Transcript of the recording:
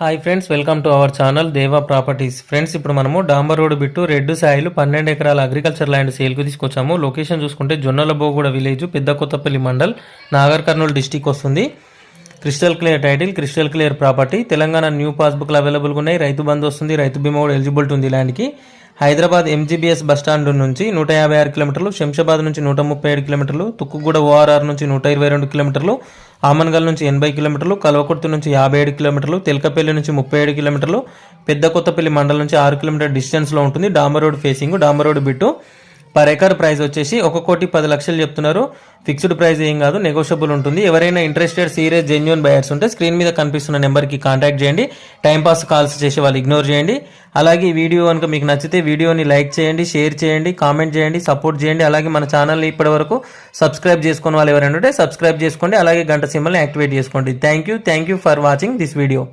Hi friends welcome to our channel Deva properties friends ఇప్పుడు మనము డాంబర్ రోడ్ బిట్టు రెడ్ సాయిలు పన్నెండు ఎకరాల అగ్రికల్చర్ ల్యాండ్ సేల్కు తీసుకొచ్చాము. లొకేషన్ చూసుకుంటే జొన్నల బోగూడ విలేజ్ పెద్ద కొత్తపల్లి మండల్ నాగర్ కర్నూలు డిస్టిక్ వస్తుంది. Crystal clear title crystal clear property Telangana new పాస్బుక్లు అవైలబుల్గా ఉన్నాయి. రైతు బంధు వస్తుంది రైతు బీమా కూడా ఎలిజిబిలిటీ ఉంది ల్యాండ్కి హైదరాబాద్ ఎంజీబీఎస్ బస్ స్టాండ్ నుంచి నూట యాభై ఆరు కిలోమీటర్లు శంషాబాద్ నుంచి నూట ముప్పై ఏడు కిలోమీటర్లు తుక్కుగూడ ఓఆర్ఆర్ నుంచి నూట ఇరవై రెండు కిలోమీటర్లు ఆమన్గల్ నుంచి ఎనభై కిలోమీటర్లు కల్వకుర్తి నుంచి యాభై ఏడు కిలోమీటర్లు తెలకపల్లి నుంచి ముప్పై ఏడు కిలోమీటర్లు పెద్ద కొత్తపల్లి మండలం నుంచి ఆరు కిలోమీటర్ డిస్టెన్స్లో ఉంటుంది. డామర్ road facing damar road bit. Per acre price వచ్చేసి ఒక కోటి పది లక్షలు చెప్తున్నారు. ఫిక్స్డ్ ప్రైస్ ఏం కాదు నెగోషియబుల్ ఉంటుంది. ఎవరైనా ఇంట్రెస్టెడ్ సీరియస్ జెన్యున్ బయర్స్ ఉంటే స్క్రీన్ మీద కనిపిస్తున్న నెంబర్కి కాంటాక్ట్ చేయండి. టైంపాస్ కాల్స్ చేసి వాళ్ళు ఇగ్నోర్ చేయండి. అలాగే ఈ వీడియో కనుక మీకు నచ్చితే వీడియోని లైక్ చేయండి షేర్ చేయండి కామెంట్ చేయండి సపోర్ట్ చేయండి. అలాగే మన ఛానల్ని ఇప్పటివరకు సబ్స్క్రైబ్ చేసుకున్న వాళ్ళు ఎవరైనా ఉంటే సబ్స్క్రైబ్ చేసుకోండి. అలాగే గంట సింబల్ని యాక్టివేట్ చేసుకోండి. Thank you thank you for watching this video